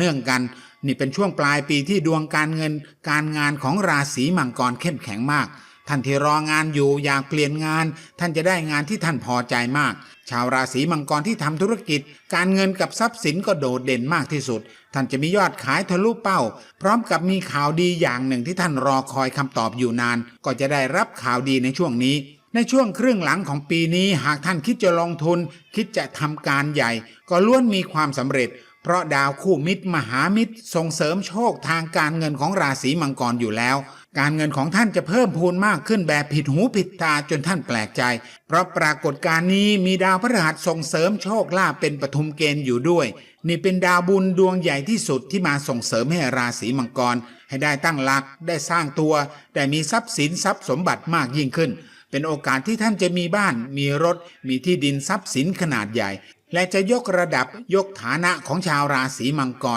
เนื่องกัน นี่เป็นช่วงปลายปีที่ดวงการเงินการงานของราศีมังกรเข้มแข็งมาก ท่านที่รองานอยู่อยากเปลี่ยนงาน ท่านจะได้งานที่ท่านพอใจมาก ชาวราศีมังกรที่ทำธุรกิจ การเงินกับทรัพย์สินก็โดดเด่นมากที่สุด ท่านจะมียอดขายทะลุเป้า พร้อมกับมีข่าวดีอย่างหนึ่งที่ท่านรอคอยคำตอบอยู่นาน ก็จะได้รับข่าวดีในช่วงนี้ในช่วงครึ่งหลังของปีนี้หากท่านคิดจะลงทุน คิดจะทำการใหญ่ ก็ล้วนมีความสำเร็จ เพราะดาวคู่มิตรมหามิตรส่งเสริมโชคทางการเงินของราศีมังกรอยู่แล้ว การเงินของท่านจะเพิ่มพูนมากขึ้นแบบผิดหูผิดตาจนท่านแปลกใจ เพราะปรากฏการณ์นี้มีดาวพฤหัสส่งเสริมโชคลาภเป็นปฐุมเกณฑ์อยู่ด้วย นี่เป็นดาวบุญดวงใหญ่ที่สุดที่มาส่งเสริมให้ราศีมังกร ให้ได้ตั้งหลักได้สร้างตัวได้มีทรัพย์สินทรัพย์สมบัติมากยิ่งขึ้นเป็นโอกาสที่ท่านจะมีบ้าน มีรถ มีที่ดินทรัพย์สินขนาดใหญ่ และจะยกระดับยกฐานะของชาวราศีมังกร